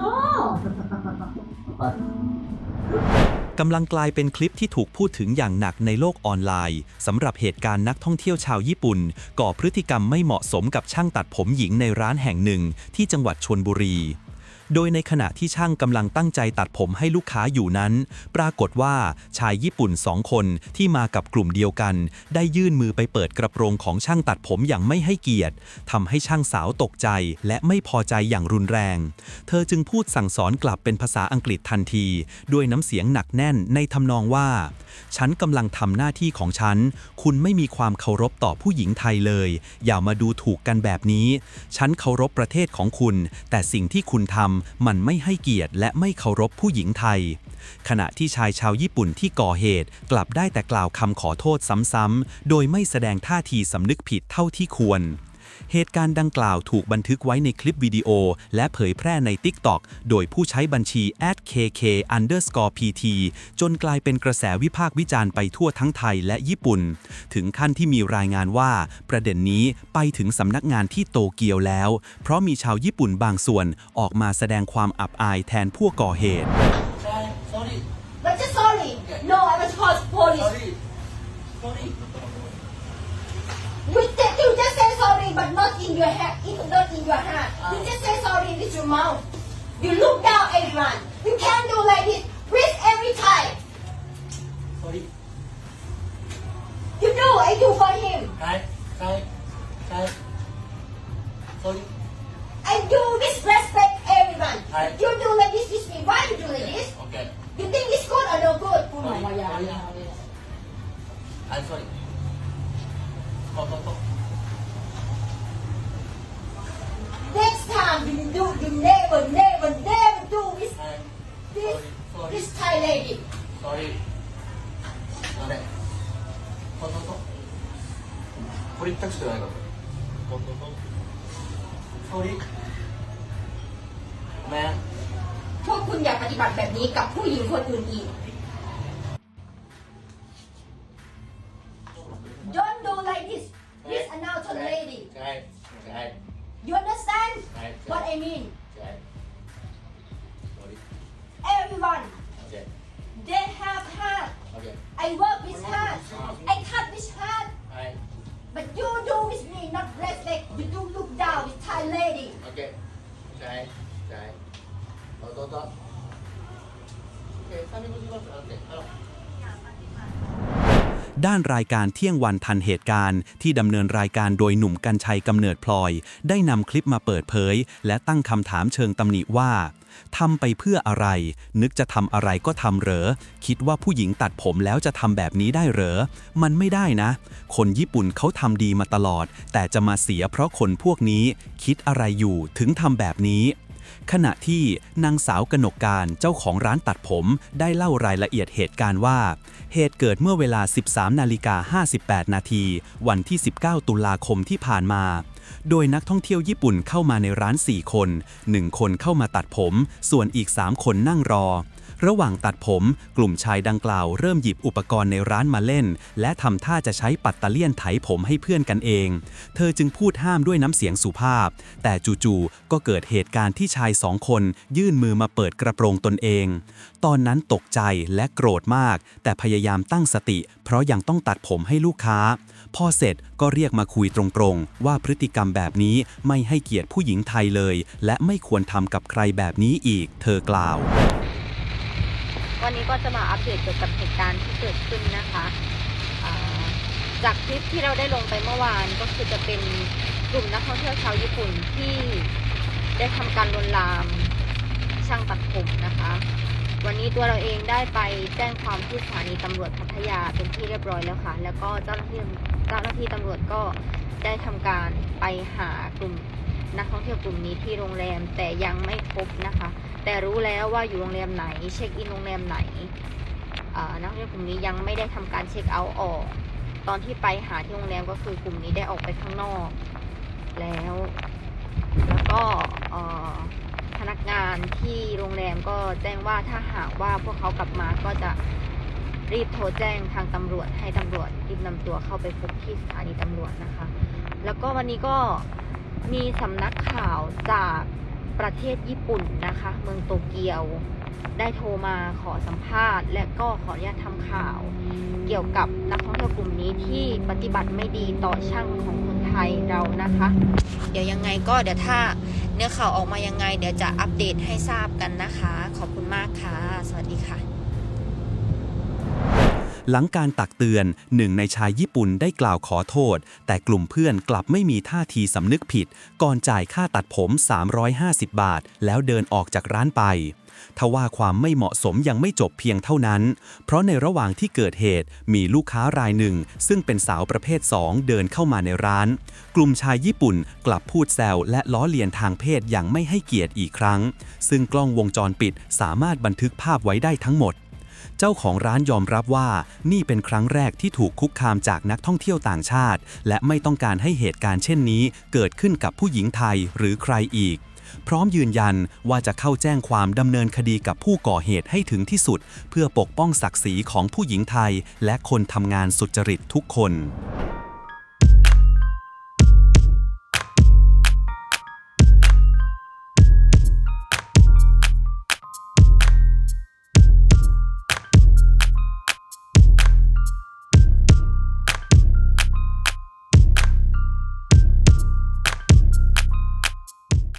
No กำลังกลายเป็นคลิปที่ถูกพูดถึงอย่างหนักในโลกออนไลน์สำหรับเหตุการณ์นักท่องเที่ยวชาวญี่ปุ่น ก่อพฤติกรรมไม่เหมาะสมกับช่างตัดผมหญิงในร้านแห่งหนึ่งที่จังหวัดชนบุรี โดยในขณะที่ช่างกำลังตั้งใจตัดผมให้ลูกค้าอยู่นั้น ปรากฏว่าชายญี่ปุ่นสองคนที่มากับกลุ่มเดียวกัน ได้ยื่นมือไปเปิดกระโปรงของช่างตัดผมอย่างไม่ให้เกียรติทำให้ช่างสาวตกใจและไม่พอใจอย่างรุนแรง เธอจึงพูดสั่งสอนกลับเป็นภาษาอังกฤษทันที ด้วยน้ำเสียงหนักแน่นในทำนองว่า ฉันกำลังทำหน้าที่ของฉัน คุณไม่มีความเคารพต่อผู้หญิงไทยเลย อย่ามาดูถูกกันแบบนี้ ฉันเคารพประเทศของคุณ แต่สิ่งที่คุณทำมันไม่ให้เกียรติและไม่เคารพผู้หญิงไทย ขณะที่ชายชาวญี่ปุ่นที่ก่อเหตุกลับได้แต่กล่าวคำขอโทษซ้ำๆ โดยไม่แสดงท่าทีสำนึกผิดเท่าที่ควร เหตุการณ์ดังกล่าวถูกบันทึกไว้ในคลิปวิดีโอ และเผยแพร่ใน TikTok โดยผู้ใช้บัญชี @kk underscore pt จนกลายเป็นกระแสวิพากษ์วิจารณ์ไปทั่วทั้งไทยและญี่ปุ่น ถึงขั้นที่มีรายงานว่า ประเด็นนี้ไปถึงสำนักงานที่โตเกียวแล้ว เพราะมีชาวญี่ปุ่นบางส่วนออกมาแสดงความอับอายแทนผู้ก่อเหตุ your head it not in your heart You just say sorry with your mouth. You look down everyone You can't do like this. With every time. Sorry. You do I do for him. Try try try sorry. I do disrespect everyone Right. You do like this with me Why you do like this? Okay. You think it's good or no good? Sorry. Oh, sorry oh, I'm sorry This Thai lady. Sorry. 그 래. 토토 토. 우리 택시 들어 가. 토토 토. Sorry. แม่พวกคุณอย่าปฏิบัติแบบนี้กับผู้หญิงคนอื่นอีก Don't do like this. This another lady. ใช่ใช่ You understand ใช่ what I mean? ใช่ Everyone. Okay. They have heart okay. I work with heart I cut with はい but you do with me not ด้านรายการเที่ยงวันทันเหตุการณ์ ที่ดำเนินรายการโดยหนุ่มกัญชัยกำเนิดพลอย ได้นำคลิปมาเปิดเผย และตั้งคำถามเชิงตำหนิว่าทำไปเพื่ออะไร นึกจะทำอะไรก็ทำเหรอ คิดว่าผู้หญิงตัดผมแล้วจะทำแบบนี้ได้เหรอ มันไม่ได้นะ คนญี่ปุ่นเขาทำดีมาตลอด แต่จะมาเสียเพราะคนพวกนี้ คิดอะไรอยู่ถึงทำแบบนี้ ขณะที่นางสาวกนกการเจ้าของร้านตัดผมได้เล่ารายละเอียดเหตุการณ์ว่า เหตุเกิดเมื่อเวลา 13 นาฬิกา 58 นาที วันที่ 19 ตุลาคมที่ผ่านมา โดยนักท่องเที่ยวญี่ปุ่นเข้ามาในร้าน 4 คน 1 คนเข้ามาตัดผม ส่วนอีก 3 คนนั่งรอ ระหว่างตัดผม กลุ่มชายดังกล่าวเริ่มหยิบอุปกรณ์ในร้านมาเล่น และทำท่าจะใช้ปัตตอร์เลียนไถผมให้เพื่อนกันเอง เธอจึงพูดห้ามด้วยน้ำเสียงสุภาพ แต่จู่ๆก็เกิดเหตุการณ์ที่ชายสองคนยื่นมือมาเปิดกระโปรงตนเอง ตอนนั้นตกใจและโกรธมาก แต่พยายามตั้งสติ เพราะยังต้องตัดผมให้ลูกค้า พอเสร็จก็เรียกมาคุยตรงๆ ว่าพฤติกรรมแบบนี้ไม่ให้เกียรติผู้หญิงไทยเลย และไม่ควรทำกับใครแบบนี้อีก เธอกล่าว วันนี้ก็จะมาอัปเดตเกี่ยวกับเหตุการณ์ที่เกิดขึ้นนะคะจากคลิปที่เราได้ลงไปเมื่อวานก็คือจะเป็นกลุ่มนักท่องเที่ยวชาวญี่ปุ่นที่ได้ทำการลวนลามช่างตัดผมนะคะ วันนี้ตัวเราเองได้ไปแจ้งความที่สถานีตำรวจพัทยาเป็นที่เรียบร้อยแล้วค่ะ แล้วก็เจ้าหน้าที่เจ้าหน้าที่ตำรวจก็ได้ทำการไปหากลุ่มนักท่องเที่ยวกลุ่มนี้ที่โรงแรมแต่ยังไม่พบนะคะ แต่รู้แล้วว่าอยู่โรงแรมไหน เช็คอินโรงแรมไหนนักเที่ยวกลุ่มนี้ยังไม่ได้ทำการเช็คเอาท์ออก ตอนที่ไปหาที่โรงแรมก็คือกลุ่มนี้ได้ออกไปข้างนอก แล้ว แล้วก็พนักงานที่โรงแรมก็แจ้งว่าถ้าหากว่าพวกเขากลับมาก็จะรีบโทรแจ้งทางตำรวจให้ตำรวจรีบนำตัวเข้าไปพบที่สถานีตำรวจนะคะ แล้วก็วันนี้ก็มีสำนักข่าวจาก ประเทศญี่ปุ่นนะคะ เมืองโตเกียว ได้โทรมาขอสัมภาษณ์ และก็ขออนุญาตทำข่าว เกี่ยวกับนักท่องเที่ยวกลุ่มนี้ที่ปฏิบัติไม่ดีต่อช่างของคนไทยเรานะคะ เดี๋ยวยังไงก็เดี๋ยวถ้าเนื้อข่าวออกมายังไง เดี๋ยวจะอัปเดตให้ทราบกันนะคะ ขอบคุณมากค่ะ สวัสดีค่ะ หลังการตักเตือนหนึ่งในชายญี่ปุ่นได้กล่าวขอโทษ แต่กลุ่มเพื่อนกลับไม่มีท่าทีสำนึกผิด ก่อนจ่ายค่าตัดผม 350 บาท แล้วเดินออกจากร้านไปทว่าความไม่เหมาะสมยังไม่จบเพียงเท่านั้น เพราะในระหว่างที่เกิดเหตุมีลูกค้ารายหนึ่ง ซึ่งเป็นสาวประเภท 2 เดินเข้ามาในร้าน กลุ่มชายญี่ปุ่นกลับพูดแซวและล้อเลียนทางเพศอย่างไม่ให้เกียรติอีกครั้ง ซึ่งกล้องวงจรปิดสามารถบันทึกภาพไว้ได้ทั้งหมด เจ้าของร้านยอมรับว่านี่เป็นครั้งแรกที่ถูกคุกคามจากนักท่องเที่ยวต่างชาติ และไม่ต้องการให้เหตุการณ์เช่นนี้ เกิดขึ้นกับผู้หญิงไทยหรือใครอีก พร้อมยืนยันว่าจะเข้าแจ้งความดำเนินคดีกับผู้ก่อเหตุให้ถึงที่สุด เพื่อปกป้องศักดิ์ศรีของผู้หญิงไทย และคนทำงานสุจริตทุกคน